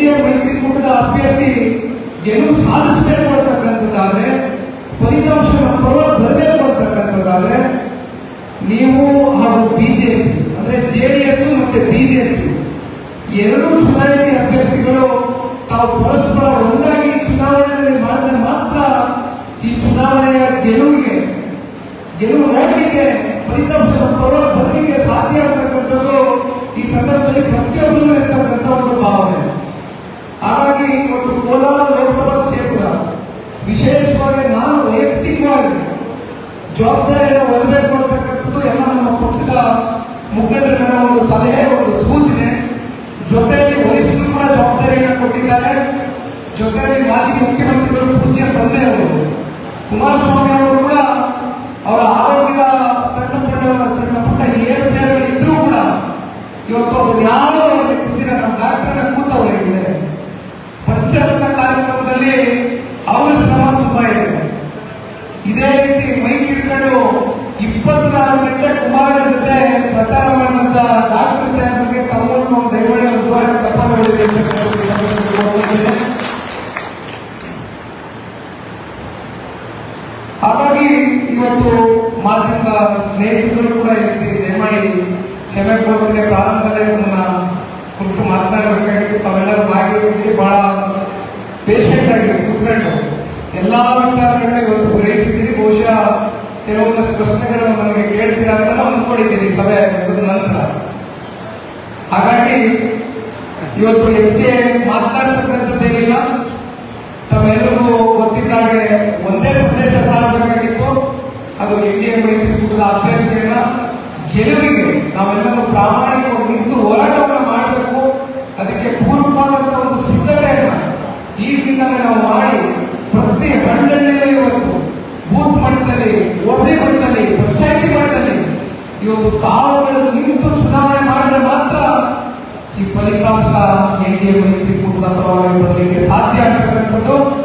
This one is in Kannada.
ಎನ್ ಮೈತ್ರಿ ಕೂಟದ ಮೈತ್ರಿಕೂಟದ ಅಭ್ಯರ್ಥಿ ಗೆಲುವು ಸಾಧಿಸಬೇಕು ಅಂತಕ್ಕಂಥದ್ದಾದ್ರೆ ಫಲಿತಾಂಶ ಪರವಾಗಿ ಬರಬೇಕು ಅಂತಕ್ಕಂಥದ್ದಾದ್ರೆ, ನೀವು ಹಾಗೂ ಬಿಜೆಪಿ, ಅಂದ್ರೆ ಜೆಡಿಎಸ್ ಮತ್ತೆ ಬಿಜೆಪಿ ಎರಡೂ ಚುನಾಯಿತ ಅಭ್ಯರ್ಥಿಗಳು ತಾವು ಪರಸ್ಪರ ಒಂದಾಗಿ ಚುನಾವಣೆಯಲ್ಲಿ ಮಾಡಿದ್ರೆ ಮಾತ್ರ ಈ ಚುನಾವಣೆಯ ಗೆಲುವಿಗೆ, ಗೆಲುವು ನೋಡಲಿಕ್ಕೆ ಫಲಿತಾಂಶ ನಮ್ಮ ಪರವಾಗಿ ಬರಲಿಕ್ಕೆ ಸಾಧ್ಯ ಅಂತಕ್ಕಂಥದ್ದು ವಿಶೇಷವಾಗಿ ನಾನು ವೈಯಕ್ತಿಕವಾಗಿ ಜವಾಬ್ದಾರಿಯನ್ನು ಹೊರಬೇಕು ಅಂತಕ್ಕಂಥದ್ದು ಎಲ್ಲ ನಮ್ಮ ಪಕ್ಷದ ಮುಖಂಡರ ಒಂದು ಸಲಹೆ, ಒಂದು ಸೂಚನೆ. ಜೊತೆಯಲ್ಲಿ ವರಿಷ್ಠರು ಕೂಡ ಜವಾಬ್ದಾರಿಯನ್ನು ಕೊಟ್ಟಿದ್ದಾರೆ. ಜೊತೆಯಲ್ಲಿ ಮಾಜಿ ಮುಖ್ಯಮಂತ್ರಿಗಳು ಪೂಜ್ಯ ತಂದೆ ಅವರು ಕುಮಾರಸ್ವಾಮಿ ಅವರು ಕೂಡ ಅವರ ಆರೋಗ್ಯದ ಸಣ್ಣ ಪುಟ್ಟ ಸಣ್ಣ ಪುಟ್ಟ ಏರುಪೇರುಗಳು ಇದ್ರೂ ಕೂಡ ಇವತ್ತು ಅದು ಯಾರು ಲೆಕ್ಕಿಸ್ತೀರ ನಮ್ಮ ಡಾಕ್ಟರ್ನ ಕೂತವರಿಗೆ ಪಂಚರತ್ನ ಕಾರ್ಯಕ್ರಮದಲ್ಲಿ ಅವರ ಹಾಗಾಗಿ ಇವತ್ತು ಮಾಧ್ಯಮದ ಸ್ನೇಹಿತರು ಕೂಡ ದಯಮಾಡಿ ಕ್ಷಮೆ ಕೋರ್ತೇನೆ ಪ್ರಾರಂಭದಲ್ಲೇ ನನ್ನ ಕುರಿತು ಮಾತನಾಡಬೇಕಾಗಿತ್ತು. ತಾವೆಲ್ಲರೂ ಭಾಗಿಯಾಗಿದ್ದೀರಿ ಬಹಳ ಪೇಷಂಟ್ ಆಗಿ ಕೂತ್ಕೊಂಡು ಎಲ್ಲ ವಿಚಾರಗಳನ್ನ ಇವತ್ತು ಗ್ರಹಿಸಿದ್ದೀರಿ. ಬಹುಶಃ ಕೆಲವೊಂದಷ್ಟು ಪ್ರಶ್ನೆಗಳನ್ನು ನನಗೆ ಕೇಳ್ತೀರಾ ಅಂತ ಅಂದ್ಕೊಂಡಿದ್ದೀನಿ ಸಭೆ ನಂತರ. ಹಾಗಾಗಿ ಇವತ್ತು ಎಸ್ ಏನಿಲ್ಲ ಮಾತನಾಡ್ತಕ್ಕಂಥದ್ದೇನಿಲ್ಲ ತಮ್ಮೆಲ್ಲರಿಗೂ ಗೊತ್ತಿದ್ದಾಗೆ ಒಂದೇ ಸಂದೇಶ ಸಾರಬೇಕಾಗಿತ್ತು ಅದು ಇಂಡಿಯನ್ ಮೈತ್ರಿಕೂಟದ ಅಭ್ಯರ್ಥಿಯನ್ನ ಗೆಲುವಿಗೆ ನಾವೆಲ್ಲರೂ ಪ್ರಾಮಾಣಿಕವಾಗಿ ನಿಂತು ಹೋರಾಟವನ್ನು ಮಾಡಬೇಕು. ಅದಕ್ಕೆ ಪೂರ್ವವಾದಂತಹ ಒಂದು ಸಿದ್ಧತೆಯನ್ನ ಈಗಿಂದಲೇ ನಾವು ಮಾಡಿ, ಪ್ರತಿ ಹಳ್ಳಿಯಲ್ಲಿ ಇವತ್ತು ಬೂತ್ ಮಟ್ಟದಲ್ಲಿ ಹೋಬಳಿ ಮಟ್ಟದಲ್ಲಿ, ಪಂಚಾಯತಿ ಮಟ್ಟದಲ್ಲಿ ಇವತ್ತು ತಾವುಗಳು ನಿಂತು ಚುನಾವಣೆ ಮಾಡಿದ್ರೆ ಮಾತ್ರ ಈ ಫಲಿತಾಂಶ ಎನ್ ಡಿ ಎ ಮೈತ್ರಿಕೂಟದ ಪರವಾಗಿ ಬರಲಿಕ್ಕೆ ಸಾಧ್ಯ ಆಗ್ತಕ್ಕಂಥದ್ದು